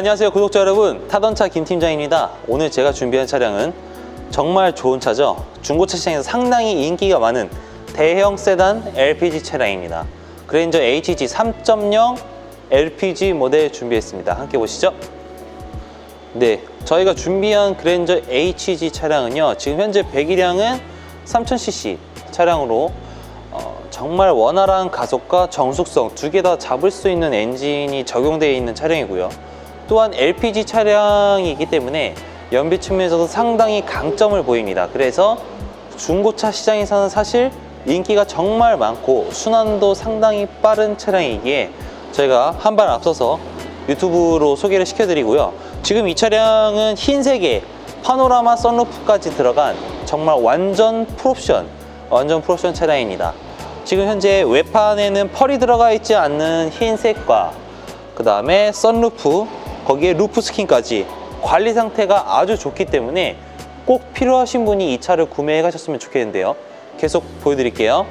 안녕하세요 구독자 여러분. 타던차 김 팀장입니다. 오늘 제가 준비한 차량은 정말 좋은 차죠? 중고차 시장에서 상당히 인기가 많은 대형 세단 LPG 차량입니다. 그랜저 HG 3.0 LPG 모델 준비했습니다. 함께 보시죠. 네 저희가 준비한 그랜저 HG 차량은요 지금 현재 배기량은 3000cc 차량으로 어, 정말 원활한 가속과 정숙성 두 개 다 잡을 수 있는 엔진이 적용되어 있는 차량이고요. 또한 LPG 차량이기 때문에 연비 측면에서도 상당히 강점을 보입니다. 그래서 중고차 시장에서는 사실 인기가 정말 많고 순환도 상당히 빠른 차량이기에 저희가 한 발 앞서서 유튜브로 소개를 시켜드리고요. 지금 이 차량은 흰색에 파노라마 썬루프까지 들어간 정말 완전 풀옵션, 완전 풀옵션 차량입니다. 지금 현재 외판에는 펄이 들어가 있지 않는 흰색과 그 다음에 썬루프, 거기에 루프 스킨까지 관리 상태가 아주 좋기 때문에 꼭 필요하신 분이 이 차를 구매해 가셨으면 좋겠는데요. 계속 보여드릴게요.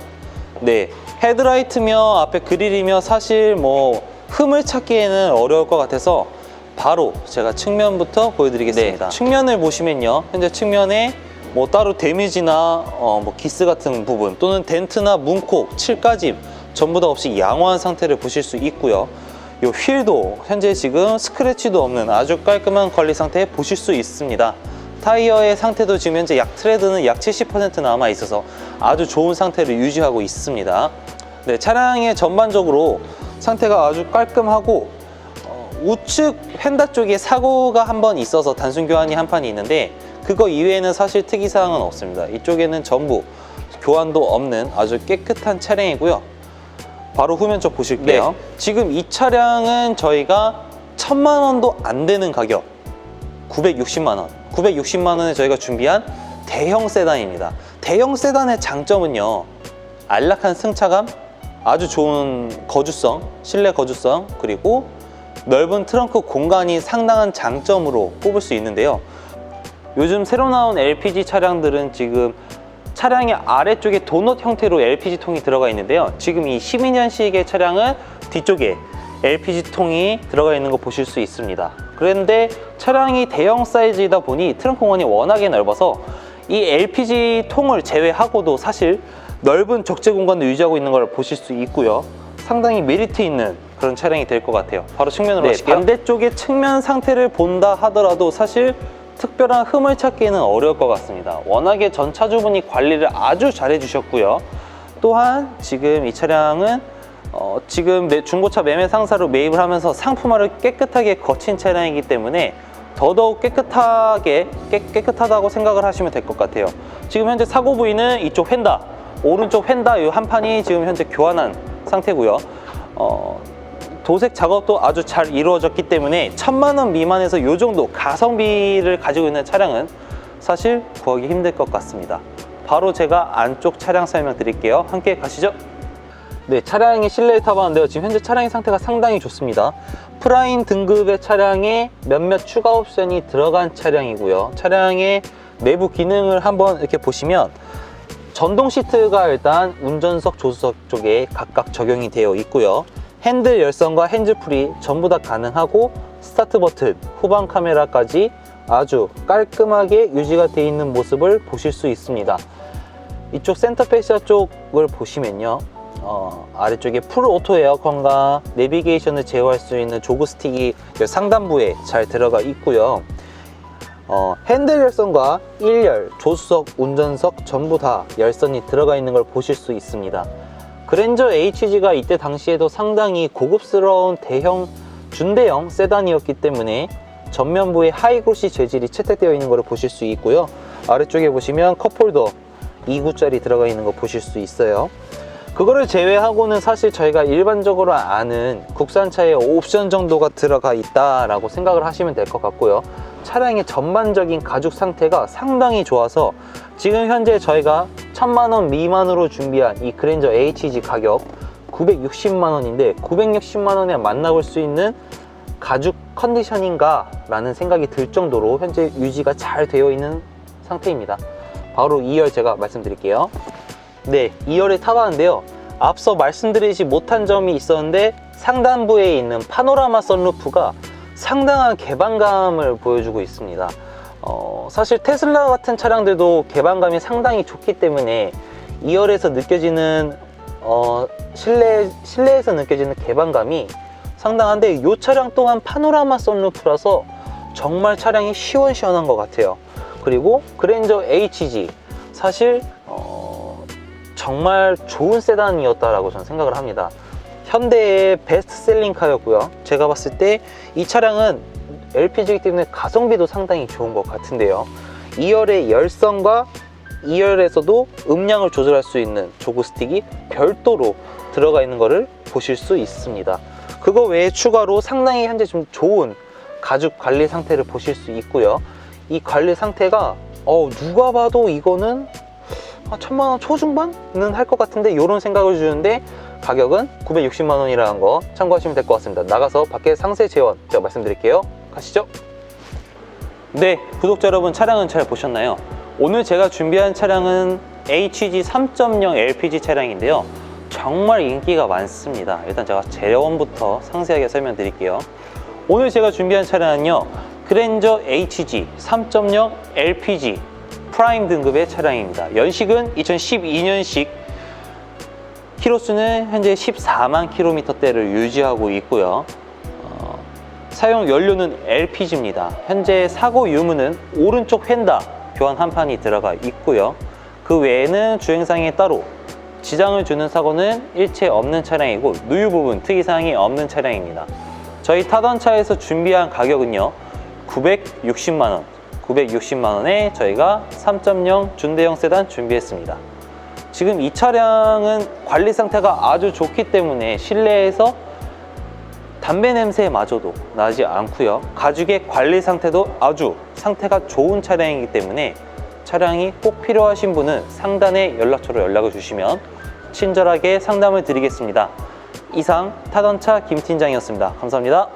네, 헤드라이트며 앞에 그릴이며 사실 뭐 흠을 찾기에는 어려울 것 같아서 바로 제가 측면부터 보여드리겠습니다. 측면을 보시면요, 현재 측면에 뭐 따로 데미지나 어, 뭐 기스 같은 부분 또는 덴트나 문콕, 칠까지 전부 다 없이 양호한 상태를 보실 수 있고요. 이 휠도 현재 지금 스크래치도 없는 아주 깔끔한 관리 상태 보실 수 있습니다. 타이어의 상태도 지금 현재 약 트레드는 약 70% 남아 있어서 아주 좋은 상태를 유지하고 있습니다. 네, 차량의 전반적으로 상태가 아주 깔끔하고 어, 우측 휀다 쪽에 사고가 한 번 있어서 단순 교환이 한 판이 있는데 그거 이외에는 사실 특이사항은 없습니다. 이쪽에는 전부 교환도 없는 아주 깨끗한 차량이고요. 바로 후면 쪽 보실게요. 지금 이 차량은 저희가 천만 원도 안 되는 가격 960만 원. 960만 원에 저희가 준비한 대형 세단입니다. 대형 세단의 장점은요. 안락한 승차감, 아주 좋은 거주성, 실내 거주성, 그리고 넓은 트렁크 공간이 상당한 장점으로 꼽을 수 있는데요. 요즘 새로 나온 LPG 차량들은 지금 차량의 아래쪽에 도넛 형태로 LPG 통이 들어가 있는데요. 지금 이 12년식의 차량은 뒤쪽에 LPG 통이 들어가 있는 거 보실 수 있습니다. 그런데 차량이 대형 사이즈이다 보니 트렁크 공간이 워낙에 넓어서 이 LPG 통을 제외하고도 사실 넓은 적재 공간을 유지하고 있는 걸 보실 수 있고요. 상당히 메리트 있는 그런 차량이 될 것 같아요. 바로 측면으로 네. 반대쪽의 측면 상태를 본다 하더라도 사실 특별한 흠을 찾기는 어려울 것 같습니다. 워낙에 전 차주분이 관리를 아주 잘 해주셨고요. 또한 지금 이 차량은 어, 지금 매- 중고차 매매 상사로 매입을 하면서 상품화를 깨끗하게 거친 차량이기 때문에 더더욱 깨끗하게 깨, 깨끗하다고 생각을 하시면 될 것 같아요. 지금 현재 사고 부위는 이쪽 휀다, 오른쪽 휀다 이 한 판이 지금 현재 교환한 상태고요. 어, 도색 작업도 아주 잘 이루어졌기 때문에 천만 원 미만에서 이 정도 가성비를 가지고 있는 차량은 사실 구하기 힘들 것 같습니다. 바로 제가 안쪽 차량 설명 드릴게요. 함께 가시죠. 네, 차량의 실내에 타봤는데요. 지금 현재 차량의 상태가 상당히 좋습니다. 프라인 등급의 차량에 몇몇 추가 옵션이 들어간 차량이고요. 차량의 내부 기능을 한번 이렇게 보시면 전동 시트가 일단 운전석, 조수석 쪽에 각각 적용이 되어 있고요. 핸들 열선과 핸즈프리 전부 다 가능하고 스타트 버튼, 후방 카메라까지 아주 깔끔하게 유지가 되어 있는 모습을 보실 수 있습니다. 이쪽 센터 페시아 쪽을 보시면요. 어, 아래쪽에 풀 오토 에어컨과 내비게이션을 제어할 수 있는 조그 스틱이 이 상단부에 잘 들어가 있고요. 어, 핸들 열선과 1열, 조수석, 운전석 전부 다 열선이 들어가 있는 걸 보실 수 있습니다. 그랜저 HG가 이때 당시에도 상당히 고급스러운 대형 준대형 세단이었기 때문에 전면부에 하이그로시 재질이 채택되어 있는 것을 보실 수 있고요. 아래쪽에 보시면 컵홀더 2구짜리 들어가 있는 거 보실 수 있어요. 그거를 제외하고는 사실 저희가 일반적으로 아는 국산차에 옵션 정도가 들어가 있다라고 생각을 하시면 될 것 같고요. 차량의 전반적인 가죽 상태가 상당히 좋아서 지금 현재 저희가 천만 원 미만으로 준비한 이 그랜저 HG 가격 960만 원인데 960만 원에 만나볼 수 있는 가죽 컨디션인가 라는 생각이 들 정도로 현재 유지가 잘 되어 있는 상태입니다. 바로 2열 제가 말씀드릴게요. 네, 2열에 타봤는데요. 앞서 말씀드리지 못한 점이 있었는데 상단부에 있는 파노라마 선루프가 상당한 개방감을 보여주고 있습니다. 어, 사실 테슬라 같은 차량들도 개방감이 상당히 좋기 때문에 2열에서 느껴지는 어, 실내, 실내에서 느껴지는 개방감이 상당한데 이 차량 또한 파노라마 선루프라서 정말 차량이 시원시원한 것 같아요. 그리고 그랜저 HG 사실 어, 정말 좋은 세단이었다라고 저는 생각을 합니다. 현대의 베스트셀링 카였고요. 제가 봤을 때 이 차량은 LPG이기 때문에 가성비도 상당히 좋은 것 같은데요. 2열의 열선과 2열에서도 음량을 조절할 수 있는 조그 스틱이 별도로 들어가 있는 것을 보실 수 있습니다. 그거 외에 추가로 상당히 현재 좀 좋은 가죽 관리 상태를 보실 수 있고요. 이 관리 상태가 어, 누가 봐도 이거는 한 천만 원 초중반은 할 것 같은데 이런 생각을 주는데 가격은 960만 원이라는 거 참고하시면 될 것 같습니다. 나가서 밖에 상세 재원 제가 말씀드릴게요. 가시죠. 네, 구독자 여러분 차량은 잘 보셨나요? 오늘 제가 준비한 차량은 HG 3.0 LPG 차량인데요. 정말 인기가 많습니다. 일단 제가 재원부터 상세하게 설명드릴게요. 오늘 제가 준비한 차량은요. 그랜저 HG 3.0 LPG 프라임 등급의 차량입니다. 연식은 2012년식 키로수는 현재 14만 킬로미터대를 유지하고 있고요. 어, 사용 연료는 LPG입니다. 현재 사고 유무는 오른쪽 휀다 교환 한 판이 들어가 있고요. 그 외에는 주행상에 따로 지장을 주는 사고는 일체 없는 차량이고 누유 부분 특이사항이 없는 차량입니다. 저희 타던 차에서 준비한 가격은요 960만 원 960만 원에 저희가 3.0 준대형 세단 준비했습니다. 지금 이 차량은 관리 상태가 아주 좋기 때문에 실내에서 담배 냄새마저도 나지 않고요. 가죽의 관리 상태도 아주 상태가 좋은 차량이기 때문에 차량이 꼭 필요하신 분은 상단에 연락처로 연락을 주시면 친절하게 상담을 드리겠습니다. 이상 타던차 김 팀장이었습니다. 감사합니다.